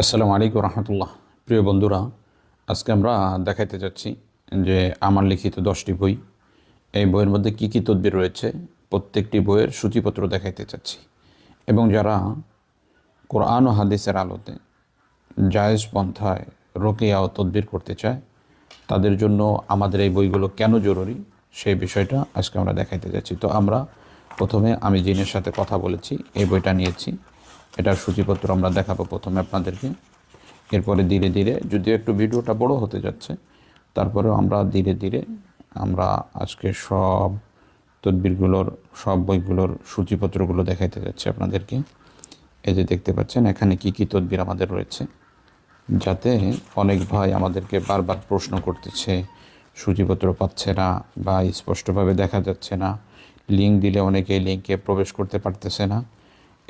আসসালামু আলাইকুম রহমতুল্লাহ। প্রিয় বন্ধুরা, আজকে আমরা দেখাইতে যাচ্ছি যে আমার লিখিত দশটি বই। এই বইয়ের মধ্যে কী কী তদবির রয়েছে, প্রত্যেকটি বইয়ের সূচিপত্র দেখাইতে চাচ্ছি। এবং যারা কোরআন ও হাদিসের আলোতে জায়েজ পন্থায় রোকেয়া ও তদবির করতে চায়, তাদের জন্য আমাদের এই বইগুলো কেন জরুরি, সেই বিষয়টা আজকে আমরা দেখাইতে যাচ্ছি। তো আমরা প্রথমে আমি জিনের সাথে কথা বলেছি, এই বইটা নিয়েছি। এটার সূচিপত্র আমরা দেখাবো প্রথমে আপনাদেরকে। এরপরে ধীরে ধীরে, যদিও একটু ভিডিওটা বড় হতে যাচ্ছে, তারপরেও আমরা ধীরে ধীরে আমরা আজকে সব তদবিরগুলোর, সব বইগুলোর সূচিপত্রগুলো দেখাইতে যাচ্ছি আপনাদেরকে। এই যে দেখতে পাচ্ছেন, এখানে কি কি তদবির আমাদের রয়েছে, যাতে অনেক ভাই আমাদেরকে বারবার প্রশ্ন করতেছে, সূচিপত্র পাচ্ছে না বা স্পষ্টভাবে দেখা যাচ্ছে না, লিঙ্ক দিলে অনেকে লিঙ্কে প্রবেশ করতে পারতেছে না।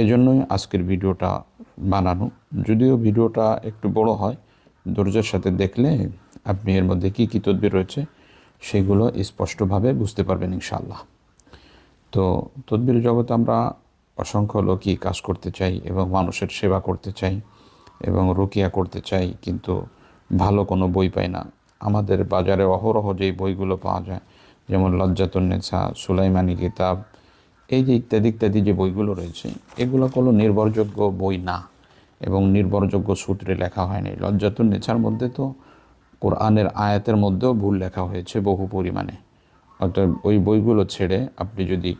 এজন্যই আজকের ভিডিওটা বানানো। যদিও ভিডিওটা একটু বড় হয়, ধৈর্যের সাথে দেখলে আপনি এর মধ্যে কী কী তদবির রয়েছে সেগুলো স্পষ্টভাবে বুঝতে পারবেন ইনশাল্লাহ তো তদবির জগতে আমরা অসংখ্য লোকই কাজ করতে চাই এবং মানুষের সেবা করতে চাই এবং রুকিয়া করতে চাই, কিন্তু ভালো কোনো বই পাই না। আমাদের বাজারে অহরহ যেই বইগুলো পাওয়া যায়, যেমন লজ্জাতুন্নেসা সুলাইমানি কিতাব এই যে ইত্যাদি ইত্যাদি যে বইগুলো রয়েছে, এগুলো কোনো নির্ভরযোগ্য বই না এবং নির্ভরযোগ্য সূত্রে লেখা হয়নি। লজ্জাতুন্নেসার মধ্যে তো কোরআনের আয়াতের মধ্যেও ভুল লেখা হয়েছে বহু পরিমাণে। অর্থাৎ ওই বইগুলো ছেড়ে আপনি যদি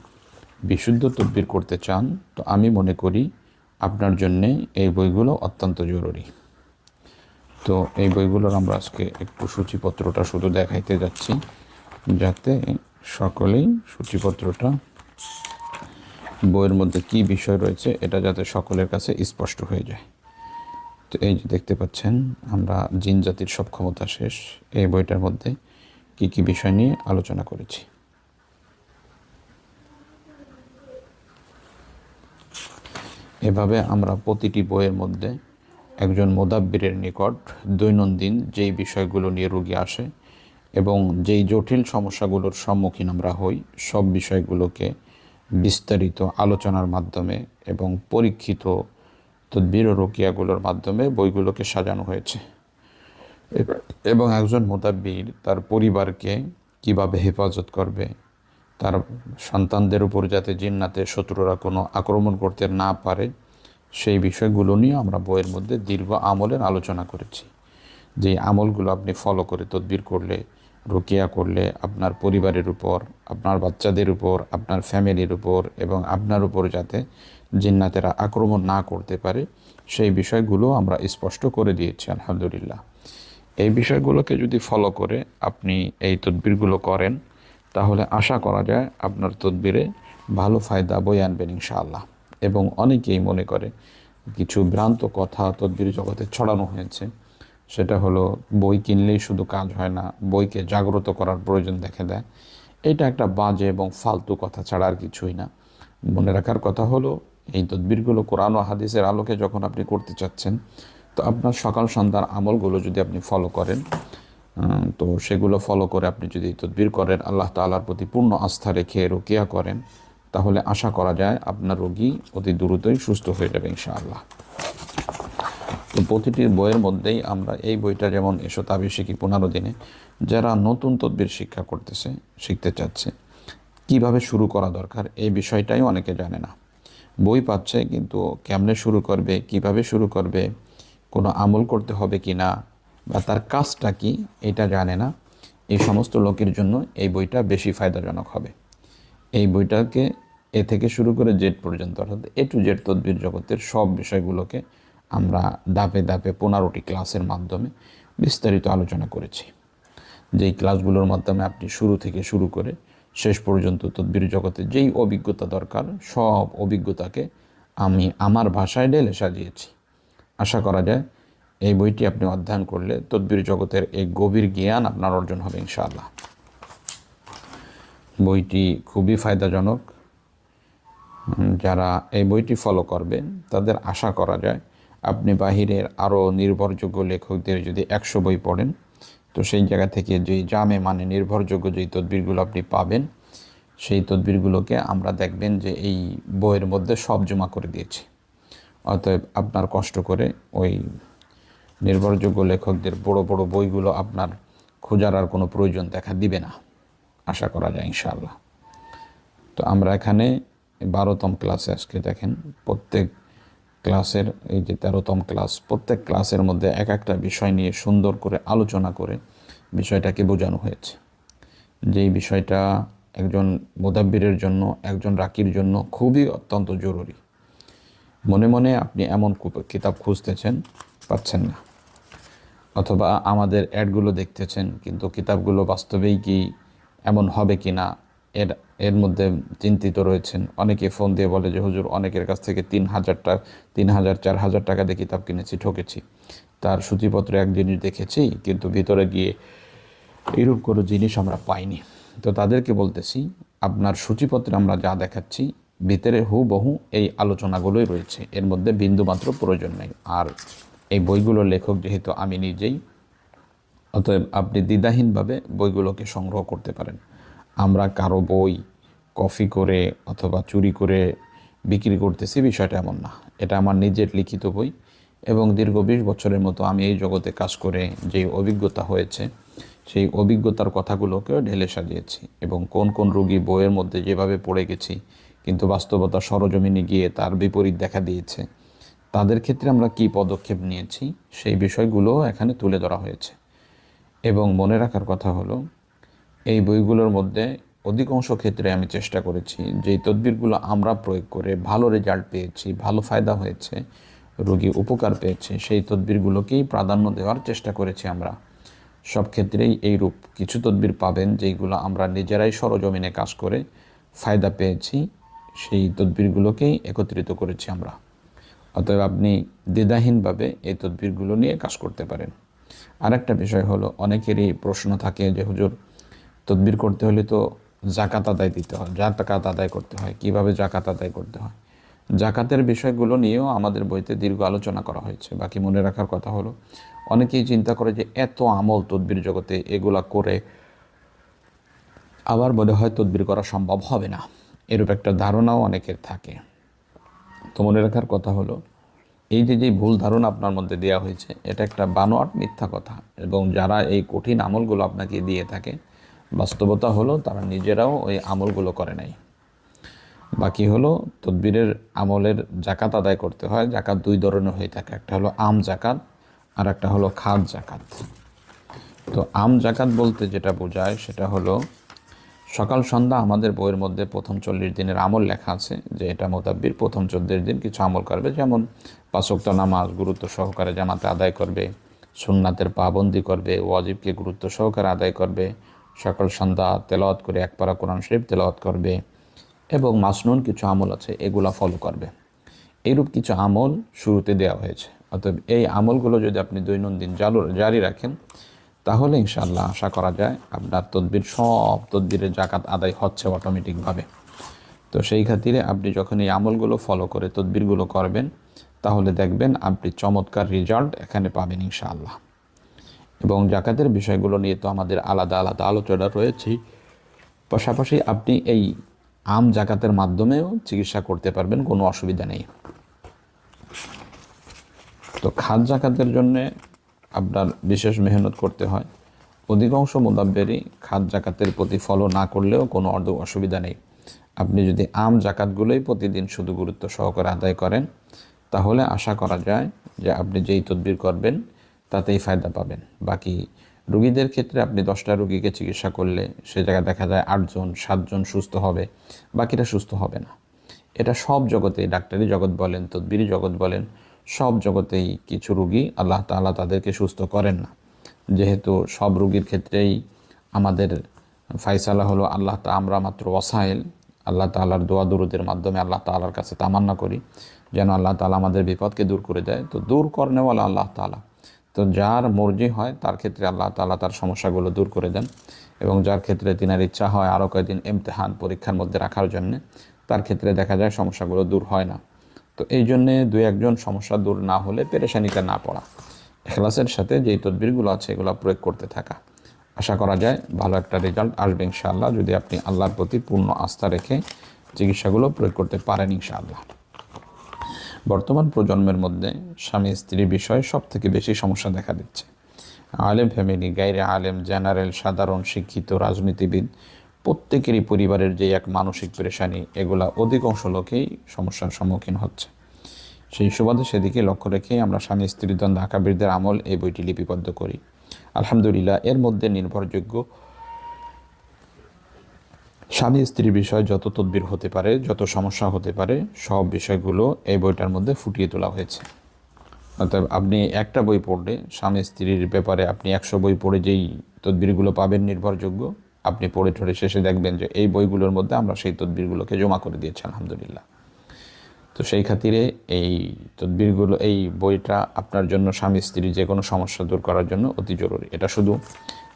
বিশুদ্ধ তদবির করতে চান, তো আমি মনে করি আপনার জন্যে এই বইগুলো অত্যন্ত জরুরি। তো এই বইগুলোর আমরা আজকে একটু সূচিপত্রটা শুধু দেখাইতে যাচ্ছি, যাতে সকলেই সূচিপত্রটা বইয়ের মধ্যে কি বিষয় রয়েছে, এটা যাতে সকলের কাছে স্পষ্ট হয়ে যায়। তো এই যে দেখতে পাচ্ছেন, আমরা জিন জাতির সব ক্ষমতা শেষ। এই বইটার মধ্যে কি কি বিষয় নিয়ে আলোচনা করেছি। এভাবে আমরা প্রতিটি বইয়ের মধ্যে একজন মোদাব্বিরের নিকট দৈনন্দিন যেই বিষয়গুলো নিয়ে রুগী আসে এবং যেই জটিল সমস্যাগুলোর সম্মুখীন আমরা হই, সব বিষয়গুলোকে বিস্তারিত আলোচনার মাধ্যমে এবং পরীক্ষিত তদ্বির ও রোকিয়াগুলোর মাধ্যমে বইগুলোকে সাজানো হয়েছে। এবং একজন মোতাব্বির তার পরিবারকে কীভাবে হেফাজত করবে, তার সন্তানদের উপর যাতে জিন্নাতে শত্রুরা কোনো আক্রমণ করতে না পারে, সেই বিষয়গুলো নিয়ে আমরা বইয়ের মধ্যে দীর্ঘ আমলের আলোচনা করেছি। যে আমলগুলো আপনি ফলো করে তদবির করলে রুকিয়া করলে আপনার পরিবারের উপর, আপনার বাচ্চাদের উপর, আপনার ফ্যামিলির উপর এবং আপনার উপর যাতে জিন্নাতেরা আক্রমণ না করতে পারে, সেই বিষয়গুলো আমরা স্পষ্ট করে দিয়েছি, আলহামদুলিল্লাহ। এই বিষয়গুলোকে যদি ফলো করে আপনি এই তদবিরগুলো করেন, তাহলে আশা করা যায় আপনার তদবিরে ভালো ফায়দা বই আনবেন ইনশাআল্লাহ। এবং অনেকেই মনে করে, কিছু ভ্রান্ত কথা তদবির জগতে ছড়ানো হয়েছে সেটা হলো বই কিনলেই শুধু কাজ হয় না, বইকে জাগ্রত করার প্রয়োজন দেখে দেয়। এটা একটা বাজে এবং ফালতু কথা ছাড়া আর কিছুই না। মনে রাখার কথা হলো, এই তদবিরগুলো কোরআন ও হাদিসের আলোকে যখন আপনি করতে চাচ্ছেন, তো আপনার সকাল সন্ধ্যার আমলগুলো যদি আপনি ফলো করেন তো সেগুলো ফলো করে আপনি যদি তদবির করেন, আল্লাহ তালার প্রতি পূর্ণ আস্থা রেখে রোকিয়া করেন, তাহলে আশা করা যায় আপনার রোগী অতি দ্রুতই সুস্থ হয়ে যাবে ইনশাআল্লাহ। তো প্রতিটি বইয়ের মধ্যেই আমরা এই বইটা যেমন এসো তাবি শিখি পনেরো দিনে, যারা নতুন তদবির শিক্ষা করতেছে, শিখতে চাচ্ছে, কীভাবে শুরু করা দরকার এই বিষয়টাই অনেকে জানে না। বই পাচ্ছে কিন্তু কেমনে শুরু করবে, কীভাবে শুরু করবে, কোনো আমল করতে হবে কি না, বা তার কাজটা কি এটা জানে না, এই সমস্ত লোকের জন্য এই বইটা বেশি ফায়দাজনক হবে। এই বইটাকে এ থেকে শুরু করে জেড পর্যন্ত, অর্থাৎ এ টু জেড তদবির জগতের সব বিষয়গুলোকে আমরা দাপে দাপে পনেরোটি ক্লাসের মাধ্যমে বিস্তারিত আলোচনা করেছি। যেই ক্লাসগুলোর মাধ্যমে আপনি শুরু থেকে শুরু করে শেষ পর্যন্ত তদবির জগতে যেই অভিজ্ঞতা দরকার, সব অভিজ্ঞতাকে আমি আমার ভাষায় ঢেলে সাজিয়েছি। আশা করা যায় এই বইটি আপনি অধ্যয়ন করলে তদবির জগতের এই গভীর জ্ঞান আপনার অর্জন হবে ইনশাআল্লাহ। বইটি খুবই ফায়দাজনক। যারা এই বইটি ফলো করবেন, তাদের আশা করা যায় আপনি বাহিরের আরও নির্ভরযোগ্য লেখকদের যদি একশো বই পড়েন, তো সেই জায়গা থেকে যে জামে মানে নির্ভরযোগ্য যেই তদবিরগুলো আপনি পাবেন, সেই তদবিরগুলোকে আমরা দেখবেন যে এই বইয়ের মধ্যে সব জমা করে দিয়েছি। অতএব আপনার কষ্ট করে ওই নির্ভরযোগ্য লেখকদের বড় বড় বইগুলো আপনার খোঁজার আর কোনো প্রয়োজন দেখা দিবে না, আশা করা যায় ইনশাআল্লাহ। তো আমরা এখানে বারোতম ক্লাসে আজকে দেখেন, প্রত্যেক ক্লাসের, এই যে তেরোতম ক্লাস, প্রত্যেক ক্লাসের মধ্যে এক একটা বিষয় নিয়ে সুন্দর করে আলোচনা করে বিষয়টাকে বোঝানো হয়েছে। যেই বিষয়টা একজন মোদাব্বিরের জন্য, একজন রাকির জন্য খুবই অত্যন্ত জরুরি। মনে মনে আপনি এমন কিতাব খুঁজতেছেন, পাচ্ছেন না। অথবা আমাদের অ্যাডগুলো দেখতেছেন, কিন্তু কিতাবগুলো বাস্তবেই কি এমন হবে কি না এর এর মধ্যে চিন্তিত রয়েছেন। অনেকে ফোন দিয়ে বলে যে, হুজুর, অনেকের কাছ থেকে তিন হাজার টাকা তিন হাজার, চার হাজার টাকা দিয়ে কিতাব কিনেছি, ঠকেছি। তার সূচিপত্রে এক জিনিস দেখেছি, কিন্তু ভিতরে গিয়ে এইরূপ কোনো জিনিস আমরা পাইনি। তো তাদেরকে বলতেছি, আপনার সূচিপত্রে আমরা যা দেখাচ্ছি, ভিতরে হুবহু এই আলোচনাগুলোই রয়েছে। এর মধ্যে বিন্দুমাত্র প্রয়োজন নেই। আর এই বইগুলোর লেখক যেহেতু আমি নিজেই, অতএব আপনি দ্বিধাহীনভাবে বইগুলোকে সংগ্রহ করতে পারেন। আমরা কারও বই কপি করে অথবা চুরি করে বিক্রি করতেছি, বিষয়টা এমন না। এটা আমার নিজের লিখিত বই এবং দীর্ঘ বিশ বছরের মতো আমি এই জগতে কাজ করে যে অভিজ্ঞতা হয়েছে, সেই অভিজ্ঞতার কথাগুলোকেও ঢেলে সাজিয়েছি এবং কোন কোন রুগী বইয়ের মধ্যে যেভাবে পড়ে গেছি, কিন্তু বাস্তবতা সরজমিনে গিয়ে তার বিপরীত দেখা দিয়েছে, তাদের ক্ষেত্রে আমরা কি পদক্ষেপ নিয়েছি, সেই বিষয়গুলো এখানে তুলে ধরা হয়েছে। এবং মনে রাখার কথা হলো এই বইগুলোর মধ্যে অধিকাংশ ক্ষেত্রে আমি চেষ্টা করেছি যেই তদবিরগুলো আমরা প্রয়োগ করে ভালো রেজাল্ট পেয়েছি, ভালো ফায়দা হয়েছে, রোগী উপকার পেয়েছে, সেই তদবিরগুলোকেই প্রাধান্য দেওয়ার চেষ্টা করেছি আমরা। সব ক্ষেত্রেই এই রূপ কিছু তদবির পাবেন যেইগুলো আমরা নিজেরাই সরজমিনে কাজ করে ফায়দা পেয়েছি, সেই তদবিরগুলোকেই একত্রিত করেছি আমরা। অতএব আপনি দ্বিধাহীনভাবে এই তদবিরগুলো নিয়ে কাজ করতে পারেন। আরেকটা বিষয় হলো, অনেকেরই প্রশ্ন থাকে যে, হুজুর তদবির করতে হলে তো জাকাত আদায় দিতে হয় যা জাকাত আদায় করতে হয়। কীভাবে জাকাত আদায় করতে হয়? জাকাতের বিষয়গুলো নিয়েও আমাদের বইতে দীর্ঘ আলোচনা করা হয়েছে। বাকি মনে রাখার কথা হলো, অনেকেই চিন্তা করে যে এত আমল তদবির জগতে এগুলা করে আবার মনে হয় তদবির করা সম্ভব হবে না। এরূপ একটা ধারণাও অনেকের থাকে। তো মনে রাখার কথা হলো, এই যে যে ভুল ধারণা আপনার মধ্যে দেওয়া হয়েছে, এটা একটা বানোয়াট মিথ্যা কথা। এবং যারা এই কঠিন আমলগুলো আপনাকে দিয়ে থাকে বাস্তবতা হলো তারা নিজেরাও ওই আমলগুলো করে নাই। বাকি হলো তদবিরের আমলের জাকাত আদায় করতে হয়। জাকাত দুই ধরনের হয়ে থাকে। একটা হলো আম জাকাত আর একটা হলো খাদ জাকাত তো আম জাকাত বলতে যেটা বোঝায় সেটা হলো, সকাল, সন্ধ্যা আমাদের বইয়ের মধ্যে প্রথম চল্লিশ দিনের আমল লেখা আছে যে এটা মোতাব্বির প্রথম চল্লিশ দিন কিছু আমল করবে। যেমন পাঁচক্ত নামাজ গুরুত্ব সহকারে জামাতে আদায় করবে, সুন্নাতের পাবন্দি করবে, ওয়াজিবকে গুরুত্ব সহকারে আদায় করবে সকাল সন্ধ্যা তেলাওয়াত করে এক পারা কোরআন শরীফ তেলাওয়াত করবে এবং মাসনুন কিছু আমল আছে, এগুলা ফলো করবে। এইরূপ কিছু আমল শুরুতে দেওয়া হয়েছে। অতএব এই আমলগুলো যদি আপনি দৈনন্দিন জালু, জারি রাখেন, তাহলে ইনশাল্লাহ আশা করা যায় আপনার তদবির সব তদবিরের জাকাত আদায় হচ্ছে অটোমেটিকভাবে তো সেই খাতিরে আপনি যখন এই আমলগুলো ফলো করে তদবিরগুলো করবেন, তাহলে দেখবেন আপনি চমৎকার রেজাল্ট এখানে পাবেন ইনশাআল্লাহ। এবং জাকাতের বিষয়গুলো নিয়ে তো আমাদের আলাদা আলাদা আলোচনা রয়েছেই পাশাপাশি আপনি এই আম জাকাতের মাধ্যমেও চিকিৎসা করতে পারবেন, কোনো অসুবিধা নেই। তো খাদ জাকাতের জন্যে আপনার বিশেষ মেহনত করতে হয়। অধিকাংশ মোদাব্বেরই খাদ জাকাতের প্রতি ফলো না করলেও কোনো অর্ধ অসুবিধা নেই। আপনি যদি আম জাকাতগুলোই প্রতিদিন শুধু গুরুত্ব সহকারে আদায় করেন, তাহলে আশা করা যায় যে আপনি যেই তদবির করবেন তাতেই ফায়দা পাবেন। বাকি রুগীদের ক্ষেত্রে আপনি দশটা রুগীকে চিকিৎসা করলে সে জায়গায় দেখা যায় আটজন, সাতজন সুস্থ হবে বাকিটা সুস্থ হবে না। এটা সব জগতেই ডাক্তারি জগৎ বলেন, তদবিরি জগৎ বলেন, সব জগতেই কিছু রুগী আল্লাহ তাআলা তাদেরকে সুস্থ করেন না। যেহেতু সব রুগীর ক্ষেত্রেই আমাদের ফাইসালা হলো আল্লাহ তা আমরা মাত্র ওয়াসাইল আল্লাহ তাআলার দোয়া দুরুদের মাধ্যমে আল্লাহ তাআলার কাছে তামান্না করি, যেন আল্লাহ তাআলা আমাদের বিপদকে দূর করে দেয়। তো দূর করনেওয়ালা আল্লাহ তাআলা। তো যার মর্জি হয়, তার ক্ষেত্রে আল্লাহ তাআলা তার সমস্যাগুলো দূর করে দেন এবং যার ক্ষেত্রে তিনার ইচ্ছা হয় আরও কয়েকদিন ইমতেহান পরীক্ষার মধ্যে রাখার জন্যে, তার ক্ষেত্রে দেখা যায় সমস্যাগুলো দূর হয় না। তো এই জন্যে দু একজন সমস্যা দূর না হলে পেরেশানিতে না পড়া। এখলাসের সাথে যেই তদবিরগুলো আছে, এগুলো প্রয়োগ করতে থাকা। আশা করা যায় ভালো একটা রেজাল্ট আসবে ইনশাআল্লাহ, যদি আপনি আল্লাহর প্রতি পূর্ণ আস্থা রেখে চিকিৎসাগুলো প্রয়োগ করতে পারেন ইনশাআল্লাহ। বর্তমান প্রজন্মের মধ্যে স্বামী স্ত্রীর বিষয়ে সব থেকে বেশি সমস্যা দেখা দিচ্ছে। আলেম ফ্যামিলি গাইরে আলেম জেনারেল সাধারণ, শিক্ষিত, রাজনীতিবিদ, প্রত্যেকেরই পরিবারের যে এক মানসিক পেরেশানি, এগুলা অধিকাংশ লোকেই সমস্যার সম্মুখীন হচ্ছে। সেই সুবাদে সেদিকে লক্ষ্য রেখে আমরা স্বামী স্ত্রী দ্বন্দ্ব আকাবিরদের আমল এই বইটি লিপিবদ্ধ করি। আলহামদুলিল্লাহ, এর মধ্যে নির্ভরযোগ্য স্বামী স্ত্রীর বিষয়ে যত তদবির হতে পারে, যত সমস্যা হতে পারে, সব বিষয়গুলো এই বইটার মধ্যে ফুটিয়ে তোলা হয়েছে। অর্থাৎ আপনি একটা বই পড়লে, স্বামী স্ত্রীর ব্যাপারে আপনি একশো বই পড়ে যেই তদবিরগুলো পাবেন নির্ভরযোগ্য, আপনি পড়ে ঠড়ে শেষে দেখবেন যে এই বইগুলোর মধ্যে আমরা সেই তদবিরগুলোকে জমা করে দিয়েছি, আলহামদুলিল্লাহ। তো সেই খাতিরে এই তদবিরগুলো, এই বইটা আপনার জন্য স্বামী স্ত্রী যে কোনো সমস্যা দূর করার জন্য অতি জরুরি। এটা শুধু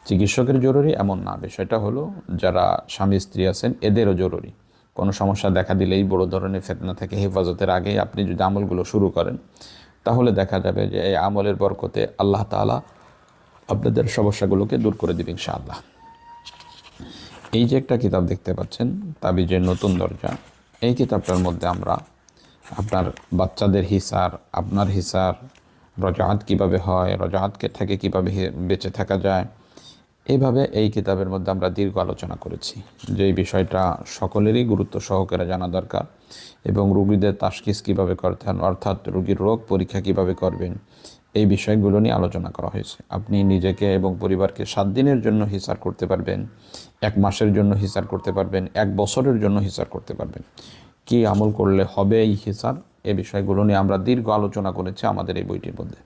চিকিৎসকের জরুরি এমন না। বিষয়টা হলো, যারা স্বামী, স্ত্রী আছেন, এদেরও জরুরি। কোনো সমস্যা দেখা দিলেই বড় ধরনের ফেতনা থেকে হেফাজতের আগেই আপনি যদি আমলগুলো শুরু করেন, তাহলে দেখা যাবে যে এই আমলের বরকতে আল্লাহ তাআলা আপনাদের সমস্যাগুলোকে দূর করে দেবেন ইনশাআল্লাহ। এই যে একটা কিতাব দেখতে পাচ্ছেন, তাবিজের নতুন দরজা। এই কিতাবটার মধ্যে আমরা আপনার বাচ্চাদের হিসার, আপনার হিসার রজাহাত কীভাবে হয় রজাহাতকে থেকে কীভাবে বেঁচে থাকা যায় এইভাবে এই কিতাবের মধ্যে আমরা দীর্ঘ আলোচনা করেছি যে এই বিষয়টা সকলেরই গুরুত্ব সহকারে জানা দরকার এবং রুগীদের তাসকিস কীভাবে করতে হয়, অর্থাৎ রুগীর রোগ পরীক্ষা কীভাবে করবেন, এই বিষয়গুলো নিয়ে আলোচনা করা হয়েছে। আপনি নিজেকে এবং পরিবারকে সাত দিনের জন্য হিসার করতে পারবেন, এক মাসের জন্য হিসার করতে পারবেন, এক বছরের জন্য হিসার করতে পারবেন। কি আমল করলে হবে এই হিসার? এই বিষয়গুলো নিয়ে আমরা দীর্ঘ আলোচনা করেছি আমাদের এই বইটির মধ্যে।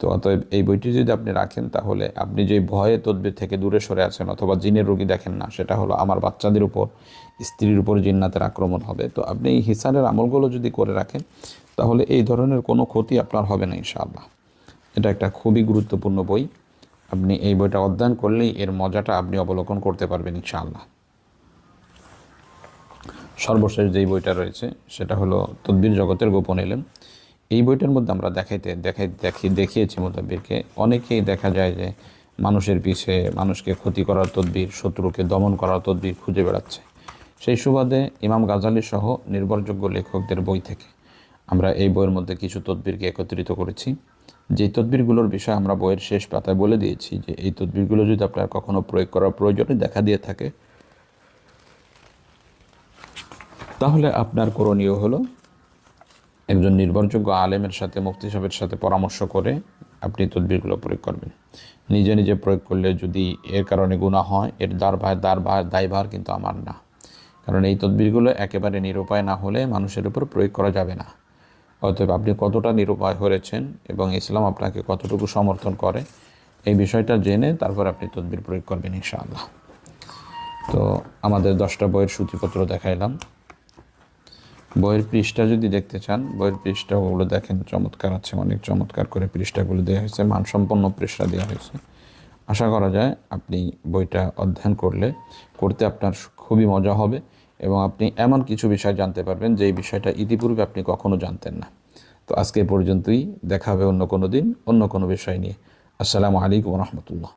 তো অতএব এই বইটি যদি আপনি রাখেন, তাহলে আপনি যে ভয়ে তদবির থেকে দূরে সরে আছেন অথবা জিনের রোগী দেখেন না, সেটা হলো আমার বাচ্চাদের উপর, স্ত্রীর উপর জিন্নাতের আক্রমণ হবে। তো আপনি এই হিসারের আমলগুলো যদি করে রাখেন, তাহলে এই ধরনের কোনো ক্ষতি আপনার হবে না ইনশাআল্লাহ। এটা একটা খুবই গুরুত্বপূর্ণ বই। আপনি এই বইটা অধ্যয়ন করলেই এর মজাটা আপনি অবলোকন করতে পারবেন ইনশাআল্লাহ। সর্বশেষ যেই বইটা রয়েছে, সেটা হলো তদ্বির জগতের গোপন এলেম। এই বইটার মধ্যে আমরা দেখাইতে, দেখাই, দেখি, দেখিয়েছি মোতাব্বিরকে অনেকেই দেখা যায় যে মানুষের পিছে মানুষকে ক্ষতি করার তদ্বির, শত্রুকে দমন করার তদ্বির খুঁজে বেড়াচ্ছে। সেই সুবাদে ইমাম গাজালি সহ নির্ভরযোগ্য লেখকদের বই থেকে আমরা এই বইয়ের মধ্যে কিছু তদবিরকে একত্রিত করেছি। যেই তদবিরগুলোর বিষয়ে আমরা বইয়ের শেষ পাতায় বলে দিয়েছি যে এই তদবিরগুলো যদি আপনার কখনো প্রয়োগ করার প্রয়োজনে দেখা দিয়ে থাকে, তাহলে আপনার করণীয় হলো একজন নির্ভরযোগ্য আলেমের সাথে, মুফতি সাহেবের সাথে পরামর্শ করে আপনি তদবিরগুলো প্রয়োগ করবেন। নিজে নিজে প্রয়োগ করলে যদি এর কারণে গুণা হয়, এর দার ভার দার ভার দায়ভার কিন্তু আমার না। কারণ এই তদবিরগুলো একেবারে নিরুপায় না হলে মানুষের উপর প্রয়োগ করা যাবে না। অতএব আপনি কতটা নিরুপায় হয়েছেন এবং ইসলাম আপনাকে কতটুকু সমর্থন করে, এই বিষয়টা জেনে তারপর আপনি তদবির প্রয়োগ করবেন ইনশাআল্লাহ। তো আমাদের দশটা বইয়ের সূচিপত্র দেখাইলাম। বইয়ের পৃষ্ঠা যদি দেখতে চান, বইয়ের পৃষ্ঠা ওগুলো দেখেন, চমৎকার আছে, অনেক চমৎকার করে পৃষ্ঠাগুলো দেওয়া হয়েছে, মানসম্পন্ন পৃষ্ঠা দেওয়া হয়েছে। আশা করা যায় আপনি বইটা অধ্যয়ন করলে, করতে আপনার খুবই মজা হবে এবং আপনি এমন কিছু বিষয় জানতে পারবেন যেই বিষয়টা ইতিপূর্বে আপনি কখনো জানতেন না। তো আজকে পর্যন্তই, দেখা হবে অন্য কোনো দিন, অন্য কোনো বিষয় নিয়ে। আসসালামু আলাইকুম রহমতুল্লাহ।